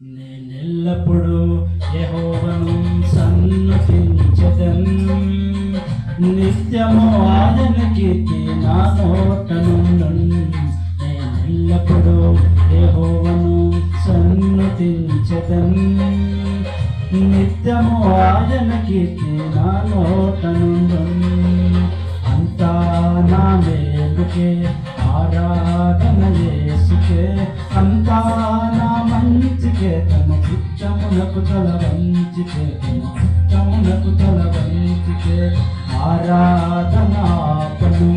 నేనెల్లప్పుడూ యెహోవాను సన్నుతించెదన్. నిత్యము ఆయన కీర్తి నా నోటను నేనెల్లప్పుడూ యహోవను సన్నతించదన్. నిత్యము ఆయన కీర్తి నా నోటను వంచికే తల వంచికే ఆరాధనాపను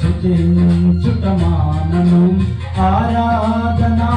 శుతించుట మానను. ఆరాధనా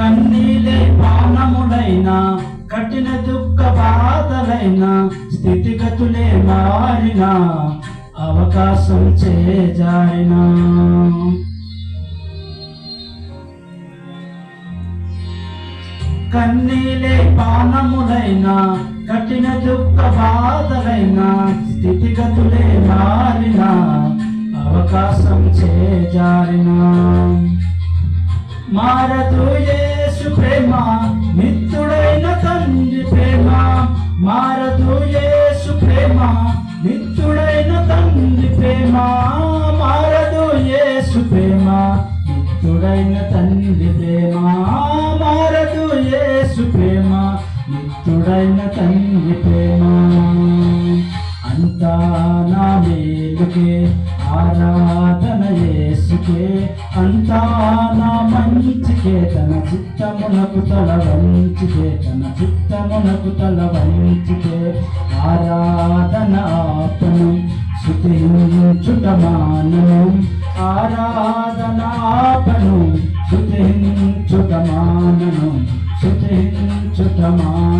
కన్నీలే పానములైన కఠిన దుఃఖ బాధలైన స్థితిగతులే మారిన అవకాశం చేజారిన. కన్నీలే పానములైన కఠిన దుఃఖ బాధలైన స్థితిగతులే మారిన అవకాశం చేజారిన. మారదు యేసు ప్రేమ నిత్యుడైన తండ్రి ప్రేమ మారదు యేసు ప్రేమ నిత్యుడైన తండ్రి ప్రేమ మారదు యేసు ప్రేమ నిత్యుడైన తండ్రి ప్రేమ మారదు యేసు ప్రేమ నిత్యుడైన తండ్రి ప్రేమ. అంతా నా మేలుకే ఆరాధన చేసుకే అంతా నా మంచికే. తన చిత్తమునకు తల వంచితే తన చిత్తమునకు తల వంచితే. ఆరాధన ఆపను శుతించుట మానను. ఆరాధన ఆపను శుతించుట మానను. శుతించుట మానను.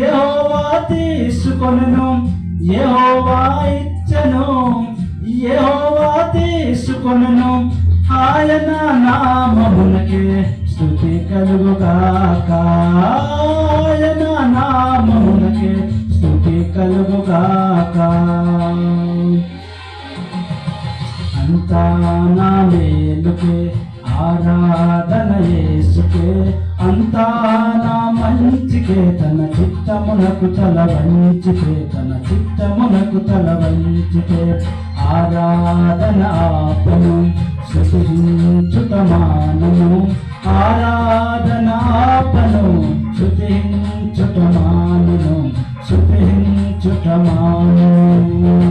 యెహోవా తీసుకొనెను యెహోవా ఇచ్చెను యెహోవా తీసుకొనెను. ఆయన నామమునకే స్తుతి కలుగుగాక. ఆయన నామమునకే స్తుతి కలుగుగాక. అంతా నా మేలుకే ఆరాధన యేసుకే అంతా నా మంచికే. తన చిత్తమునకు తల వంచితే తన చిత్తమునకు తల వంచితే. ఆరాధన ఆపము శుతించుట మానను